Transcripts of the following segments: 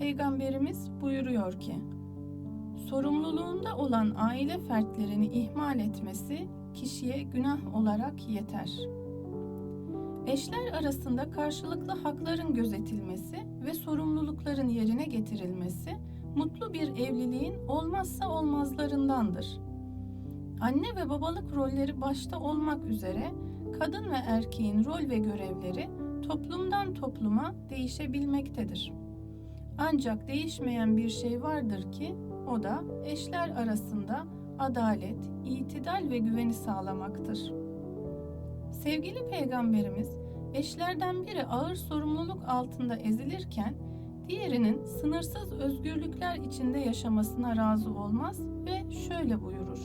Peygamberimiz buyuruyor ki, sorumluluğunda olan aile fertlerini ihmal etmesi kişiye günah olarak yeter. Eşler arasında karşılıklı hakların gözetilmesi ve sorumlulukların yerine getirilmesi mutlu bir evliliğin olmazsa olmazlarındandır. Anne ve babalık rolleri başta olmak üzere kadın ve erkeğin rol ve görevleri toplumdan topluma değişebilmektedir. Ancak değişmeyen bir şey vardır ki o da eşler arasında adalet, itidal ve güveni sağlamaktır. Sevgili peygamberimiz eşlerden biri ağır sorumluluk altında ezilirken diğerinin sınırsız özgürlükler içinde yaşamasına razı olmaz ve şöyle buyurur.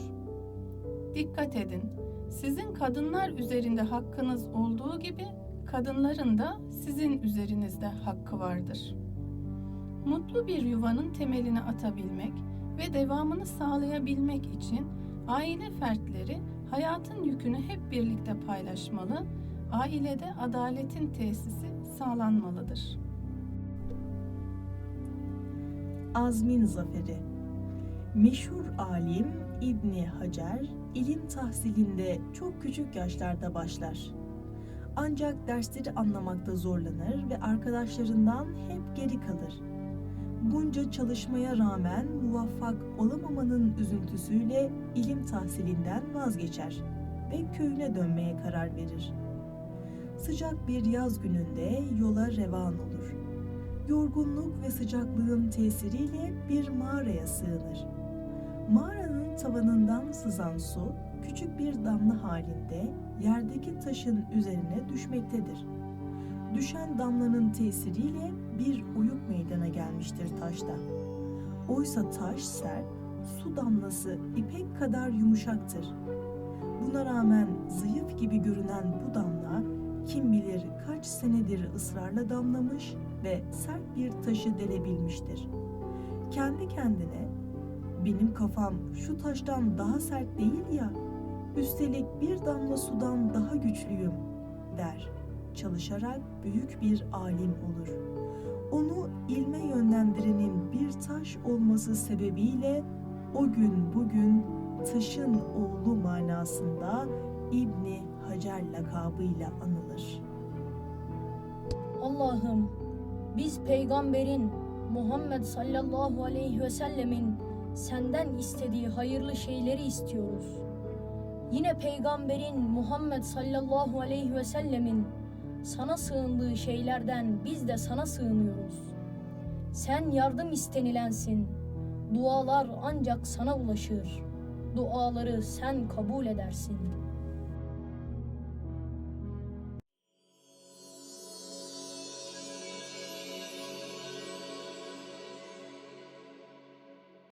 Dikkat edin. Sizin kadınlar üzerinde hakkınız olduğu gibi kadınların da sizin üzerinizde hakkı vardır. Mutlu bir yuvanın temelini atabilmek ve devamını sağlayabilmek için aile fertleri hayatın yükünü hep birlikte paylaşmalı, ailede adaletin tesisi sağlanmalıdır. Azmin Zaferi Meşhur alim İbni Hacer, ilim tahsilinde çok küçük yaşlarda başlar. Ancak dersleri anlamakta zorlanır ve arkadaşlarından hep geri kalır. Bunca çalışmaya rağmen muvaffak olamamanın üzüntüsüyle ilim tahsilinden vazgeçer ve köyüne dönmeye karar verir. Sıcak bir yaz gününde yola revan olur yorgunluk ve sıcaklığın tesiriyle bir mağaraya sığınır. Mağaranın tavanından sızan su küçük bir damla halinde yerdeki taşın üzerine düşmektedir. Düşen damlanın tesiriyle bir oyuk meydana gelmiştir taşta. Oysa taş sert, su damlası ipek kadar yumuşaktır. Buna rağmen zayıf gibi görünen bu damla kim bilir kaç senedir ısrarla damlamış ve sert bir taşı delebilmiştir. Kendi kendine benim kafam şu taştan daha sert değil ya, üstelik bir damla sudan daha güçlüyüm der. Çalışarak büyük bir alim olur. Onu ilme yönlendirenin bir taş olması sebebiyle o gün bugün taşın oğlu manasında İbni Hacer lakabıyla anılır. Allah'ım biz peygamberin Muhammed sallallahu aleyhi ve sellemin senden istediği hayırlı şeyleri istiyoruz. Yine peygamberin Muhammed sallallahu aleyhi ve sellemin sana sığındığı şeylerden biz de sana sığınıyoruz. Sen yardım istenilensin. Dualar ancak sana ulaşır. Duaları sen kabul edersin.''